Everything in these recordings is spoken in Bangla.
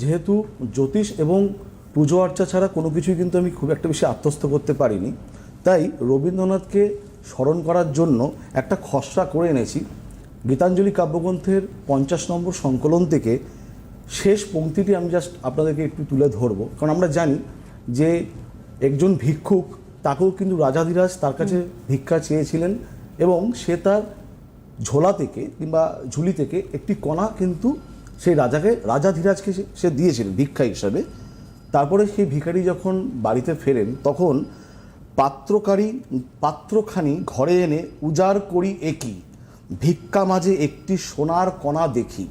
যেহেতু জ্যোতিষ এবং পুজো আর্চা ছাড়া কোনো কিছুই কিন্তু আমি খুব একটা বেশি আত্মস্থ করতে পারিনি, তাই রবীন্দ্রনাথকে স্মরণ করার জন্য একটা খসড়া করে এনেছি। গীতাঞ্জলি কাব্যগ্রন্থের পঞ্চাশ নম্বর সংকলন থেকে শেষ পংক্তিটি আমি জাস্ট আপনাদেরকে একটু তুলে ধরবো। কারণ আমরা জানি যে একজন ভিক্ষুক, তাকেও কিন্তু রাজাধিরাজ তার কাছে ভিক্ষা চেয়েছিলেন এবং সে তার ঝোলা থেকে কিংবা ঝুলি থেকে একটি কণা কিন্তু সেই রাজাকে, রাজা ধীরাজকে সে- দিয়েছিলেন ভিক্ষা হিসাবে। তারপরে সেই ভিখারি যখন বাড়িতে ফেরেন, তখন পাত্রকারী, পাত্রখানি ঘরে এনে, উজাড় করি একই ভিক্ষা মাঝে একটি সোনার কণা দেখি।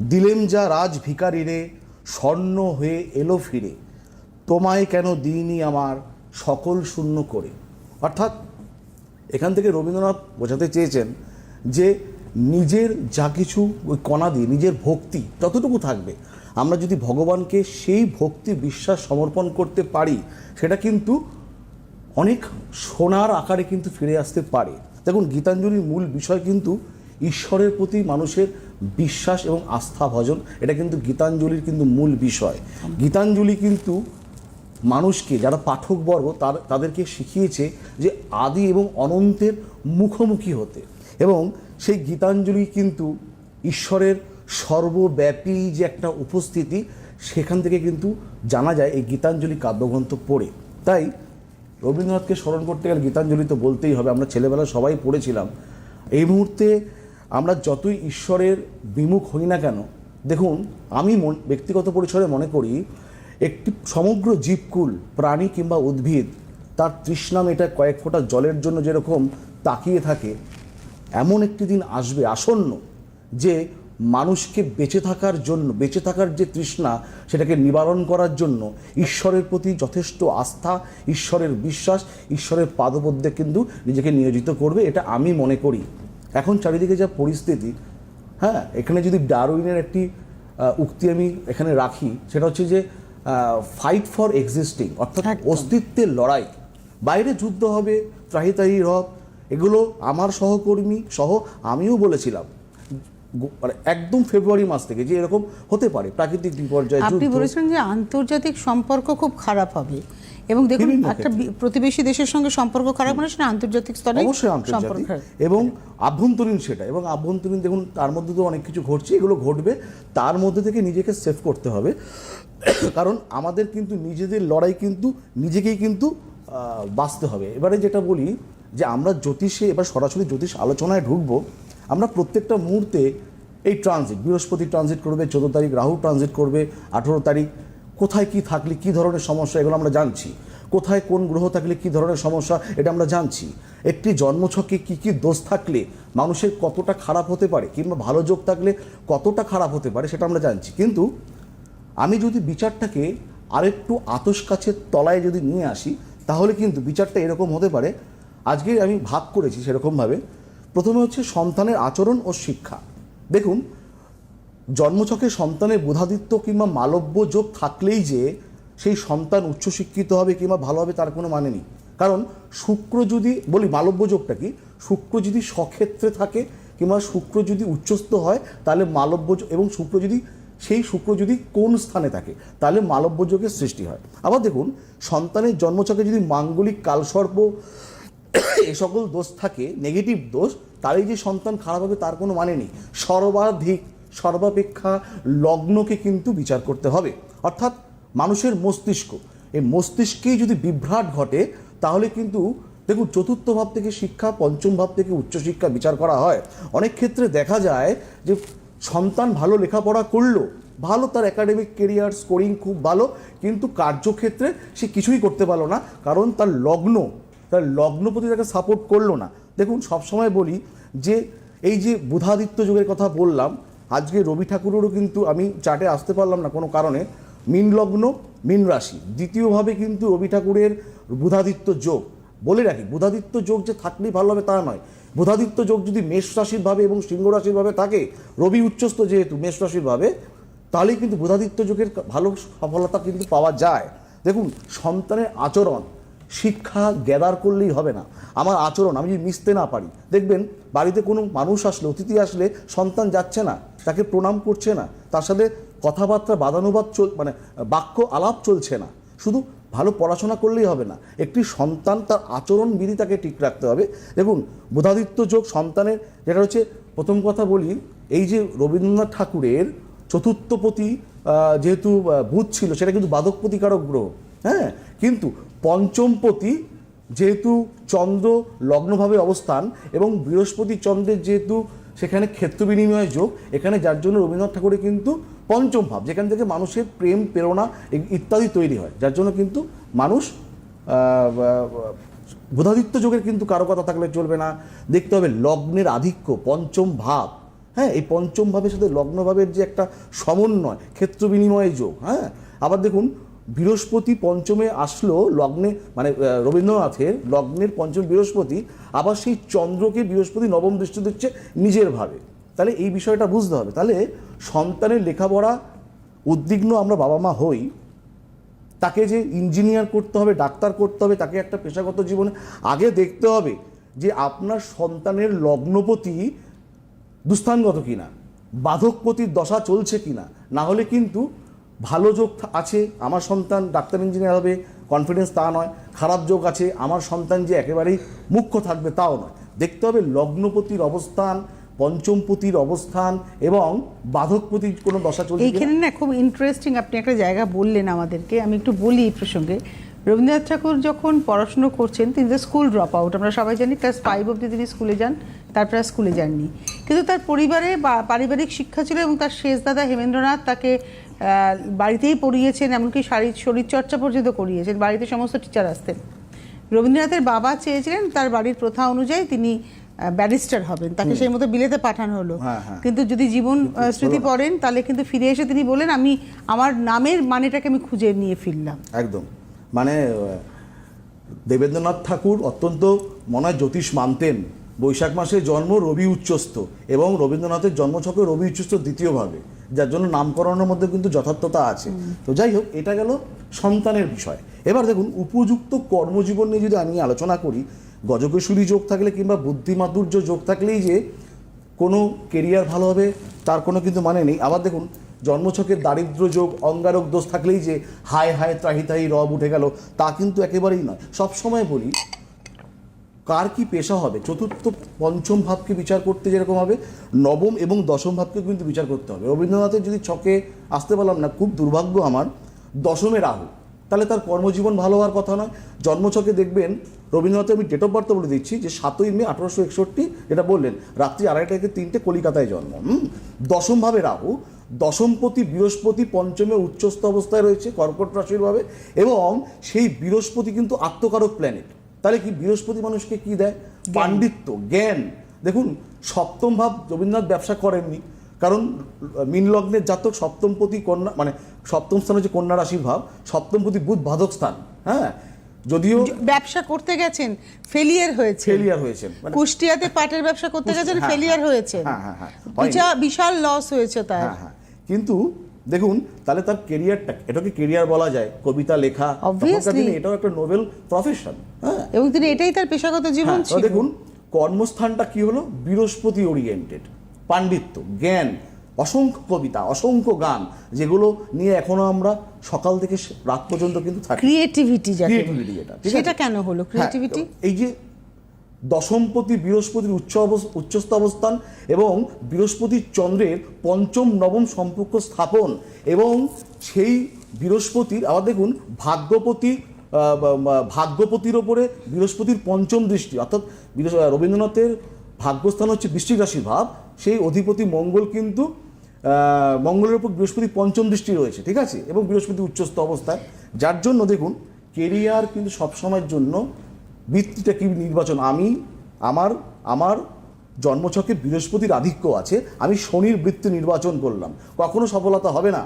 দিলেম যা রাজ ভিকারিরে স্বর্ণ হয়ে এলো ফিরে। তোমায় কেন দিইনি আমার সকল শূন্য করে? অর্থাৎ এখান থেকে রবীন্দ্রনাথ বোঝাতে চেয়েছেন যে নিজের যা কিছু ওই কণা দিয়ে, নিজের ভক্তি ততটুকু থাকবে। আমরা যদি ভগবানকে সেই ভক্তি বিশ্বাস সমর্পণ করতে পারি, সেটা কিন্তু অনেক সোনার আকারে কিন্তু ফিরে আসতে পারে। দেখুন, গীতাঞ্জলির মূল বিষয় কিন্তু ঈশ্বরের প্রতি মানুষের বিশ্বাস এবং আস্থা ভজন, এটা কিন্তু গীতাঞ্জলির কিন্তু মূল বিষয়। গীতাঞ্জলি কিন্তু মানুষকে, যারা পাঠকবর্গ তার, তাদেরকে শিখিয়েছে যে আদি এবং অনন্তের মুখোমুখি হতে। এবং সেই গীতাঞ্জলি কিন্তু ঈশ্বরের সর্বব্যাপী যে একটা উপস্থিতি, সেখান থেকে কিন্তু জানা যায় এই গীতাঞ্জলি কাব্যগ্রন্থ পড়ে। তাই রবীন্দ্রনাথকে স্মরণ করতে গেলে গীতাঞ্জলি তো বলতেই হবে, আমরা ছেলেবেলা সবাই পড়েছিলাম। এই মুহূর্তে আমরা যতই ঈশ্বরের বিমুখ হই না কেন, দেখুন, আমি ব্যক্তিগত পরিসরে মনে করি, একটি সমগ্র জীবকুল, প্রাণী কিংবা উদ্ভিদ, তার তৃষ্ণা মেটা কয়েক ফোঁটা জলের জন্য যেরকম তাকিয়ে থাকে এমন একটি দিন আসবে আসন্ন যে মানুষকে বেঁচে থাকার জন্য বেঁচে থাকার যে তৃষ্ণা সেটাকে নিবারণ করার জন্য ঈশ্বরের প্রতি যথেষ্ট আস্থা ঈশ্বরের বিশ্বাস ঈশ্বরের পাদপদ্যে কিন্তু নিজেকে নিয়োজিত করবে এটা আমি মনে করি এখন চারিদিকে যা পরিস্থিতি হ্যাঁ এখানে যদি ডারউইনের একটি উক্তি আমি এখানে রাখি সেটা হচ্ছে যে ফাইট ফর এক্সিস্টিং অর্থাৎ। অস্তিত্বের লড়াই বাইরে যুদ্ধ হবে ত্রাহিতাহি রব এগুলো আমার সহকর্মী সহ আমিও বলেছিলাম। মানে একদম ফেব্রুয়ারি মাস থেকে যে এরকম হতে পারে প্রাকৃতিক বিপর্যয় আপনি বলেছেন যে আন্তর্জাতিক সম্পর্ক খুব খারাপ হবে এবং দেখুন একটা প্রতিবেশী দেশের সঙ্গে সম্পর্ক খারাপ মানে সেটা আন্তর্জাতিক স্তরে অবশ্যই সম্পর্ক আন্তর্জাতিক এবং আভ্যন্তরীণ সেটা এবং আভ্যন্তরীণ দেখুন তার মধ্যে তো অনেক কিছু ঘটছে এগুলো ঘটবে তার মধ্যে থেকে নিজেকে সেভ করতে হবে। কারণ আমাদের কিন্তু নিজেদের লড়াই কিন্তু নিজেকেই কিন্তু আহ, বাঁচতে হবে। এবারে যেটা বলি যে আমরা জ্যোতিষে এবার সরাসরি জ্যোতিষ আলোচনায় ঢুকবো, আমরা প্রত্যেকটা মুহূর্তে এই ট্রানজিট বৃহস্পতি ট্রানজিট করবে, চোদ্দ তারিখ রাহু ট্রানজিট করবে, আঠেরো তারিখ, কোথায় কি থাকলে কি ধরনের সমস্যা, এগুলো আমরা জানছি। কোথায় কোন গ্রহ থাকলে কি ধরনের সমস্যা, এটা আমরা জানছি। একটি জন্মছকে কি কি দোষ থাকলে, মানুষের কতটা খারাপ হতে পারে, কিংবা ভালো যোগ থাকলে কতটা খারাপ হতে পারে, সেটা আমরা জানছি। কিন্তু আমি যদি বিচারটাকে আরেকটু আতস কাছের তলায় যদি নিয়ে আসি, তাহলে কিন্তু বিচারটা এরকম হতে পারে আজকে আমি ভাগ করেছি সেরকমভাবে। প্রথমে হচ্ছে সন্তানের আচরণ ও শিক্ষা। দেখুন, জন্মছকে সন্তানের বোধাদিত্য কিংবা মালব্য যোগ থাকলেই যে সেই সন্তান উচ্চশিক্ষিত হবে কিংবা ভালো হবে তার কোনো মানে নেই। কারণ শুক্র যদি, বলি মালব্য যোগটা কি? শুক্র যদি সক্ষেত্রে থাকে কিংবা শুক্র যদি উচ্চস্থ হয়, তাহলে মালব্য এবং শুক্র যদি, সেই শুক্র যদি কোন স্থানে থাকে, তাহলে মালব্য যোগের সৃষ্টি হয়। আবার দেখুন, সন্তানের জন্মছকে যদি মাঙ্গলিক কালসর্প এ সকল দোষ থাকে নেগেটিভ দোষ, তারই যে সন্তান খারাপ হবে তার কোনো মানে নেই। সর্বাধিক, সর্বাপেক্ষা লগ্নকে কিন্তু বিচার করতে হবে। অর্থাৎ মানুষের মস্তিষ্ক, এই মস্তিষ্কেই যদি বিভ্রাট ঘটে, তাহলে কিন্তু দেখুন, চতুর্থ ভাব থেকে শিক্ষা, পঞ্চম ভাব থেকে উচ্চশিক্ষা বিচার করা হয়। অনেক ক্ষেত্রে দেখা যায় যে সন্তান ভালো লেখাপড়া করল, ভালো তার একাডেমিক কেরিয়ার স্কোরিং খুব ভালো, কিন্তু কার্যক্ষেত্রে সে কিছুই করতে পারল না, কারণ তার লগ্ন তার লগ্নপতি তাকে সাপোর্ট করল না। দেখুন, সবসময় বলি যে, এই যে বুধাদিত্য যুগের কথা বললাম, আজকে রবি ঠাকুরেরও কিন্তু আমি চার্টে আসতে পারলাম না কোনো কারণে। মিন লগ্ন, মিন রাশি, দ্বিতীয়ভাবে কিন্তু রবি ঠাকুরের বুধাদিত্য যোগ। বলে রাখি, বুধাদিত্য যোগ যে থাকলেই ভালো হবে তা নয়। বুধাদিত্য যোগ যদি মেষ রাশির ভাবে এবং সিংহ রাশির ভাবে থাকে, রবি উচ্চস্থ যেহেতু মেষ রাশির ভাবে, তাহলেই কিন্তু বুধাদিত্য যোগের ভালো সফলতা কিন্তু পাওয়া যায়। দেখুন, সন্তানের আচরণ শিক্ষা গ্যাদার করলেই হবে না। আমার আচরণ, আমি যদি মিশতে না পারি, দেখবেন বাড়িতে কোনো মানুষ আসলে, অতিথি আসলে সন্তান যাচ্ছে না, তাকে প্রণাম করছে না, তার সাথে কথাবার্তা, বাদানুবাদ চল মানে বাক্য আলাপ চলছে না। শুধু ভালো পড়াশোনা করলেই হবে না, একটি সন্তান তার আচরণ বিধি তাকে ঠিক রাখতে হবে। দেখুন, বোধাদিত্য যোগ সন্তানের, যেটা হচ্ছে, প্রথম কথা বলি, এই যে রবীন্দ্রনাথ ঠাকুরের চতুর্থপতি যেহেতু বুধ ছিল, সেটা কিন্তু বাদকপতিকারক গ্রহ হ্যাঁ? কিন্তু পঞ্চমপতি যেহেতু চন্দ্র লগ্নভাবে অবস্থান এবং বৃহস্পতি চন্দ্রের যেহেতু সেখানে ক্ষেত্র বিনিময় যোগ, এখানে যার জন্য রবীন্দ্রনাথ ঠাকুরের কিন্তু পঞ্চম ভাব, যেখান থেকে মানুষের প্রেম, প্রেরণা ইত্যাদি তৈরি হয়। যার জন্য কিন্তু মানুষ বোধাদিত্য যোগের কিন্তু কারও কথা থাকলে চলবে না। দেখতে হবে লগ্নের আধিক্য, পঞ্চম ভাব। হ্যাঁ এই পঞ্চম ভাবের সাথে লগ্নভাবের যে একটা সমন্বয়, ক্ষেত্র বিনিময় যোগ হ্যাঁ? আবার দেখুন বৃহস্পতি পঞ্চমে আসলো লগ্নে মানে রবীন্দ্রনাথের লগ্নের পঞ্চম বৃহস্পতি, আবার সেই চন্দ্রকে বৃহস্পতি নবম দৃষ্টি দিচ্ছে নিজের ভাবে। তাহলে এই বিষয়টা বুঝতে হবে। তাহলে সন্তানের লেখাপড়া উদ্বিগ্ন আমরা বাবা মা হই, তাকে যে ইঞ্জিনিয়ার করতে হবে, ডাক্তার করতে হবে, তাকে একটা পেশাগত জীবনে আগে দেখতে হবে যে আপনার সন্তানের লগ্নপতি দুস্থানগত কিনা, বাধকপতির দশা চলছে কিনা। না হলে কিন্তু ভালো যোগ আছে, আমার সন্তান ডাক্তার ইঞ্জিনিয়ার হবে কনফিডেন্স তা নয়, খারাপ যোগ আছে, আমার সন্তান যে একেবারেই মুখ্য থাকবে তাও নয়। দেখতে হবে লগ্নপতির অবস্থান, পঞ্চমপতির অবস্থান এবং বাধকপতির কোনো দশা চলছে। এইখানে না খুব ইন্টারেস্টিং আপনি একটা জায়গা বললেন আমাদেরকে, আমি একটু বলি এই প্রসঙ্গে। রবীন্দ্রনাথ ঠাকুর যখন পড়াশুনো করছেন, তিনি স্কুল ড্রপ আউট আমরা সবাই জানি ক্লাস ফাইভ অবধি তিনি স্কুলে যান, তারপরে স্কুলে যাননি। কিন্তু তার পরিবারে বা পারিবারিক শিক্ষা ছিল এবং তার শেষ দাদা হেমেন্দ্রনাথ তাকে বাড়িতেই পড়িয়েছেন এমনকি শারীর শরীরচর্চা পর্যন্ত করিয়েছেন। বাড়িতে সমস্ত টিচার আসতেন। রবীন্দ্রনাথের বাবা চেয়েছিলেন তার বাড়ির প্রথা অনুযায়ী তিনি ব্যারিস্টার হবেন। তাকে সেই মতো বিলেতে পাঠানো হলো। হ্যাঁ, হ্যাঁ। কিন্তু যদি জীবন স্মৃতি পড়েন তাহলে কিন্তু ফিরে এসে তিনি বলেন আমি আমার নামের মানেটাকে আমি খুঁজে নিয়ে ফিরলাম। একদম। মানে দেবেন্দ্রনাথ ঠাকুর অত্যন্ত মনে হয় জ্যোতিষ মানতেন। বৈশাখ মাসে জন্ম রবি উচ্চস্থ এবং রবীন্দ্রনাথের জন্মছকে রবি উচ্চস্থ দ্বিতীয়ভাবে যার জন্য নামকরণের মধ্যে কিন্তু যথার্থতা আছে। তো যাই হোক, এটা গেল সন্তানের বিষয়। এবার দেখুন, উপযুক্ত কর্মজীবন নিয়ে যদি আমি আলোচনা করি, গজকেশরী যোগ থাকলে কিংবা বুদ্ধিমাধুর্য যোগ থাকলেই যে কোনো কেরিয়ার ভালো হবে, তার কোনো কিন্তু মানে নেই। আবার দেখুন, জন্মছকের দারিদ্র যোগ, অঙ্গারক দোষ থাকলেই যে হায় হায় ত্রাহি তাহি রব উঠে গেল, তা কিন্তু একেবারেই নয়। সব সময় বলি কার কি পেশা হবে? চতুর্থ, পঞ্চম ভাবকে বিচার করতে যেরকম হবে, নবম এবং দশম ভাবকে কিন্তু বিচার করতে হবে। রবীন্দ্রনাথের যদি ছকে আসতে পারলাম না, খুব দুর্ভাগ্য আমার, দশমে রাহু। তাহলে তার কর্মজীবন ভালো হওয়ার কথা নয়। জন্মছকে দেখবেন, রবীন্দ্রনাথের আমি ডেট অফ বার্থ বলে দিচ্ছি, যে সাতই মে আঠারোশো একষট্টি, যেটা বললেন, রাত্রি আড়াইটা থেকে তিনটে কলিকাতায় জন্ম। হুম? দশম ভাবে রাহু দশমপতি বৃহস্পতি পঞ্চমে উচ্চস্থ অবস্থায় রয়েছে, কর্কট রাশির ভাবে, এবং সেই বৃহস্পতি কিন্তু আত্মকারক প্ল্যানেট তাহলে কি বৃহস্পতি মানুষকে কি দেয়? পাণ্ডিত্য জ্ঞান। দেখুন সপ্তম ভাব রবীন্দ্রনাথ ব্যবসা করেননি। কারণ মিন লগ্নের জাতক সপ্তমপতি কন্যা মানে সপ্তম স্থানে যে কন্যা রাশির ভাব সপ্তমপতি বুধ বাধক স্থান হ্যাঁ? যদিও ব্যবসা করতে গেছেন ফেলিয়ার হয়েছে ফেলিয়ার হয়েছেন মানে কুষ্টিয়াতে পাটের ব্যবসা করতে গেছেন ফেলিয়ার হ্যাঁ, হয়েছে হ্যাঁ, হ্যাঁ, হ্যাঁ। হয়নি। বিশাল লস হয়েছে তার। কিন্তু দেখুন তাহলে তার কেরিয়ারটা এটাকে কেরিয়ার বলা যায় কবিতা লেখা এটাও একটা নোবেল প্রফেশন এবং তিনি এটাই তার পেশাগত জীবন হ্যাঁ, ছিল। দেখুন কর্মস্থানটা কি হলো? বৃহস্পতি ওরিয়েন্টেড পাণ্ডিত্য জ্ঞান অসংখ্য কবিতা অসংখ্য গান যেগুলো নিয়ে এখনও আমরা সকাল থেকে রাত পর্যন্ত কিন্তু থাকি। ক্রিয়েটিভিটি ক্রিয়েটিভিটি যেটা সেটা কেন হলো? হ্যাঁ, ক্রিয়েটিভিটি এই যে দশমপতি বৃহস্পতির উচ্চ উচ্চস্থ অবস্থান এবং বৃহস্পতির চন্দ্রের পঞ্চম নবম সম্পর্ক স্থাপন এবং সেই বৃহস্পতির আবার দেখুন ভাগ্যপতি ভাগ্যপতির ওপরে বৃহস্পতির পঞ্চম দৃষ্টি, অর্থাৎ রবীন্দ্রনাথের ভাগ্যস্থান হচ্ছে বৃশ্চিক রাশির ভাব, সেই অধিপতি মঙ্গল কিন্তু মঙ্গলের উপর বৃহস্পতি পঞ্চম দৃষ্টি রয়েছে, ঠিক আছে? এবং বৃহস্পতি উচ্চস্থ অবস্থায়। যার জন্য দেখুন, কেরিয়ার কিন্তু সবসময়ের জন্য বৃত্তিটা কি নির্বাচন? আমি, আমার আমার জন্মছকে বৃহস্পতির আধিক্য আছে, আমি শনির বৃত্তি নির্বাচন করলাম। কখনো সফলতা হবে না।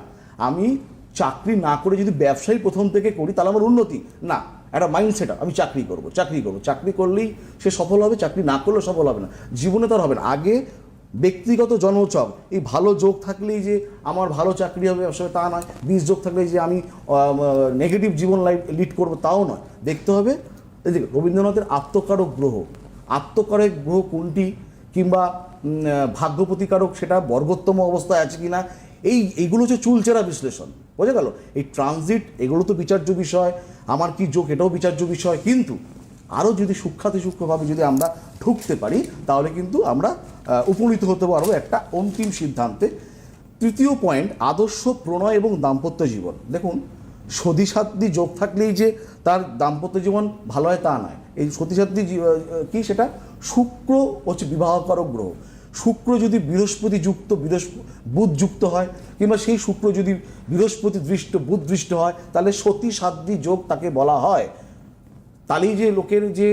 আমি চাকরি না করে যদি ব্যবসায়ী প্রথম থেকে করি তাহলে আমার উন্নতি। না একটা মাইন্ডসেট আমি চাকরি করব চাকরি করব। চাকরি করলেই সে সফল হবে চাকরি না করলে সফল হবে না। জীবনে তার হবে না। আগে ব্যক্তিগত জন্মছক এই ভালো যোগ থাকলেই যে আমার ভালো চাকরি হবে ব্যবসায় তা নয়। বিষ যোগ থাকলেই যে আমি নেগেটিভ জীবন লাইফ লিড করব তাও নয়। দেখতে হবে এই যে রবীন্দ্রনাথের আত্মকারক গ্রহ। আত্মকারক গ্রহ কোনটি? কিংবা উম, আহ, ভাগ্যপ্রতিকারক সেটা বর্গোত্তম অবস্থায় আছে কিনা? এই এইগুলো হচ্ছে চুলচেরা বিশ্লেষণ। বোঝা গেল? এই ট্রানজিট এগুলো তো বিচার্য বিষয়, আমার কি যোগ এটাও বিচার্য বিষয়। কিন্তু আরও যদি সূক্ষাতি সূক্ষ্মভাবে যদি আমরা ঢুকতে পারি, তাহলে কিন্তু আমরা উপনীত হতে পারব একটা অন্তিম সিদ্ধান্তে। তৃতীয় পয়েন্ট আদর্শ প্রণয় এবং দাম্পত্য জীবন। দেখুন, সতীসাধ্য যোগ থাকলেই যে তার দাম্পত্য জীবন ভালো হয় তা নয়। এই সতীসাধ্য কি সেটা? শুক্র হচ্ছে বিবাহকারক গ্রহ। শুক্র যদি বৃহস্পতি যুক্ত বুধ যুক্ত হয়, কিংবা সেই শুক্র যদি বৃহস্পতি দৃষ্ট, বুধ দৃষ্ট হয়, তাহলে সতী সাধ্বী যোগ তাকে বলা হয়। তাহলেই যে লোকের যে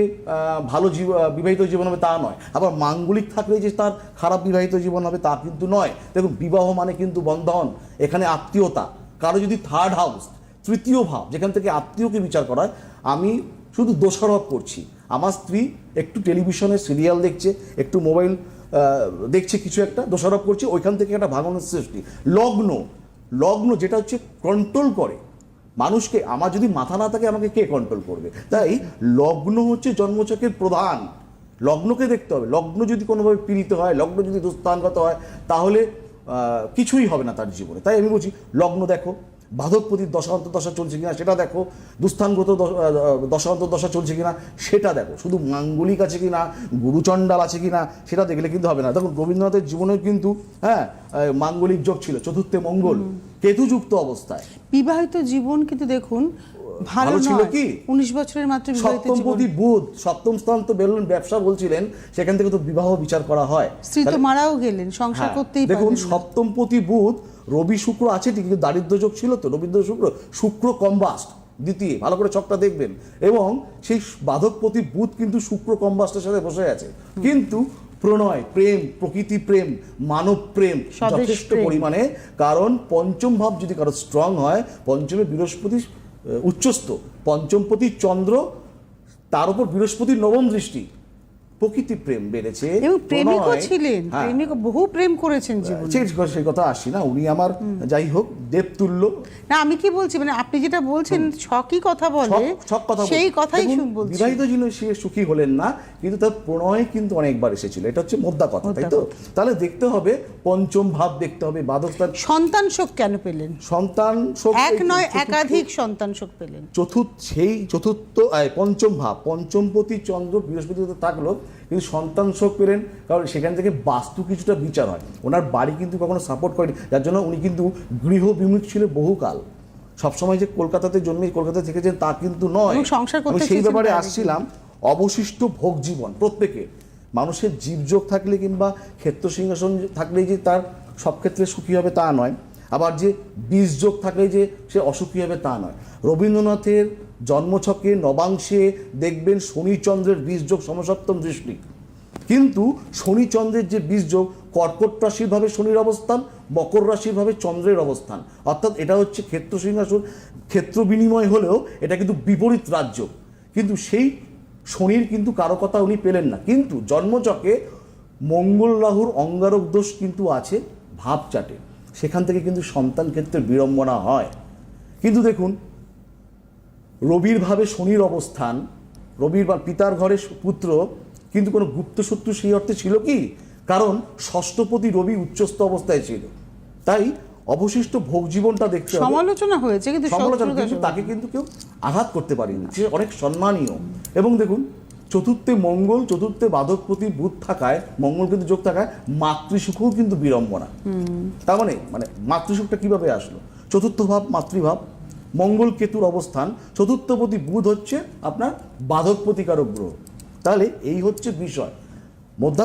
ভালো জীব বিবাহিত জীবন হবে তা নয়। আবার মাঙ্গলিক থাকলে যে তার খারাপ বিবাহিত জীবন হবে তা কিন্তু নয়। দেখুন, বিবাহ মানে কিন্তু বন্ধন, এখানে আত্মীয়তা। কারও যদি থার্ড হাউস তৃতীয় ভাব, যেখান থেকে আত্মীয়কে বিচার করা হয়, আমি শুধু দোষারোপ করছি। আমার স্ত্রী একটু টেলিভিশনে সিরিয়াল দেখছে, একটু মোবাইল দেখছে কিছু একটা, দোষারোপ করছে, ওইখান থেকে একটা ভাঙনের সৃষ্টি। লগ্ন লগ্ন যেটা হচ্ছে কন্ট্রোল করে। মানুষকে, আমার যদি মাথা না থাকে, আমাকে কে কন্ট্রোল করবে? তাই লগ্ন হচ্ছে জন্মচকের প্রধান। লগ্নকে দেখতে হবে। লগ্ন যদি কোনোভাবে পীড়িত হয়, লগ্ন যদি দুস্থানগত হয়, তাহলে কিছুই হবে না তার জীবনে। তাই আমি বলছি, লগ্ন দেখো। বাধকপতির দশান্ত দশা চলছে কিনা সেটা দেখো দুস্থানগত দশ- দশান্ত দশা চলছে কিনা সেটা দেখো। শুধু মাঙ্গলিক আছে কিনা গুরুচণ্ডাল আছে কিনা সেটা দেখলে কিন্তু হবে না। দেখুন রবীন্দ্রনাথের জীবনেও কিন্তু হ্যাঁ মাঙ্গলিক যোগ ছিল চতুর্থে মঙ্গল কেতুযুক্ত অবস্থায়। বিবাহিত জীবন কিন্তু দেখুন ভালো ছিল কি? উনিশ বছরের মাত্র সপ্তমপতি বুধ সপ্তম স্থান তো বেরোলেন ব্যবসা বলছিলেন সেখান থেকে তো বিবাহ বিচার করা হয়। স্ত্রী তো মারাও গেলেন সংসার হ্যাঁ, করতেই দেখুন সপ্তমপতি বুধ রবি শুক্র আছে ঠিক কিন্তু দারিদ্র যোগ ছিল তো। রবীন্দ্র শুক্র শুক্র কম্বাস্ট দ্বিতীয়। ভালো করে চকটা দেখবেন। এবং সেই বাধকপতি বুধ কিন্তু শুক্র কম্বাস্টের সাথে বসে আছে। কিন্তু প্রণয় প্রেম প্রকৃতি প্রেম মানব প্রেম যথেষ্ট পরিমাণে। কারণ পঞ্চম ভাব যদি কারও স্ট্রং হয় পঞ্চমে বৃহস্পতি উচ্চস্থ পঞ্চমপতি চন্দ্র তার উপর বৃহস্পতির নবম দৃষ্টি। প্রকৃতি প্রেম বেড়েছে এবং প্রেমিকও ছিলেন হ্যাঁ। প্রেমিক বহু প্রেম করেছেন জীবনে। সেই কথা আসি না উনি আমার যাই হোক দেবতুল্য। না আমি কি বলছি মানে আপনি যেটা বলছেন ছকই কথা বলে সব কথা সেই কথাই বলছি। বিবাহিত যিনি সে সুখী হলেন না কিন্তু তার প্রণয় কিন্তু অনেকবার এসেছিল। এটা হচ্ছে মোদ্দা কথা তাই তো? তাহলে দেখতে হবে পঞ্চম ভাব দেখতে হবে বাদস্থান সন্তান শোক কেন পেলেন? সন্তান শোক এক নয় একাধিক সন্তান শোক পেলেন। চতুর্থ সেই চতুর্থ পঞ্চম ভাব। পঞ্চমপতি চন্দ্র বৃহস্পতি থাকল কিন্তু সন্তান শোক পেলেন কারণ সেখান থেকে বাস্তু কিছুটা বিচার হয়। ওনার বাড়ি কিন্তু কখনো সাপোর্ট করেনি যার জন্য উনি কিন্তু গৃহ বিমুখ ছিল বহুকাল। সবসময় যে কলকাতাতে জন্মে কলকাতা থেকেছেন তা কিন্তু নয়। আমি সেই ব্যাপারে আসছিলাম অবশিষ্ট ভোগ জীবন প্রত্যেকে। মানুষের জীবযোগ থাকলে কিংবা ক্ষেত্র সিংহাসন থাকলেই যে তার সব ক্ষেত্রে সুখী হবে তা নয়। আবার যে বীজযোগ থাকলে যে সে অসুখী হবে তা নয়। রবীন্দ্রনাথের জন্মছকে নবাংশে দেখবেন শনিচন্দ্রের বীজযোগ সমসপ্তম দৃষ্টি। কিন্তু শনিচন্দ্রের যে বীজযোগ, কর্কট রাশিরভাবে শনির অবস্থান, মকর রাশিরভাবে চন্দ্রের অবস্থান। অর্থাৎ এটা হচ্ছে ক্ষেত্র সিংহাসন, ক্ষেত্র বিনিময় হলেও এটা কিন্তু বিপরীত রাজ্য। কিন্তু সেই শনির কিন্তু কারও কথা উনি পেলেন না। কিন্তু জন্মচকে মঙ্গল রাহুর অঙ্গারক দোষ কিন্তু আছে ভাব চাটে সেখান থেকে কিন্তু সন্তান ক্ষেত্রে বিড়ম্বনা হয়। কিন্তু দেখুন রবির ভাবে শনির অবস্থান রবির বা পিতার ঘরে পুত্র কিন্তু কোনো গুপ্ত শত্রু সেই অর্থে ছিল কি? কারণ ষষ্ঠপতি রবি উচ্চস্থ অবস্থায় ছিল। তাই অবশিষ্ট ভোগ জীবনটা দেখতে সমালোচনা হয়েছে কিন্তু সমালোচনা কিন্তু তাকে কিন্তু কেউ আঘাত করতে পারেনি। সে অনেক সম্মানীয়। এবং দেখুন চতুর্থে মঙ্গল চতুর্থে বাধকপতি বুধ থাকায় মঙ্গল কিন্তু যোগ থাকায় মাতৃসুখও কিন্তু বিড়ম্বনা। তার মানে মানে মাতৃসুখটা কীভাবে আসলো? চতুর্থ ভাব মাতৃভাব মঙ্গল কেতুর অবস্থান, চতুর্থপতি বুধ হচ্ছে আপনার বাধক প্রতিকারক গ্রহ। তাহলে এই হচ্ছে বিষয়। মধ্যা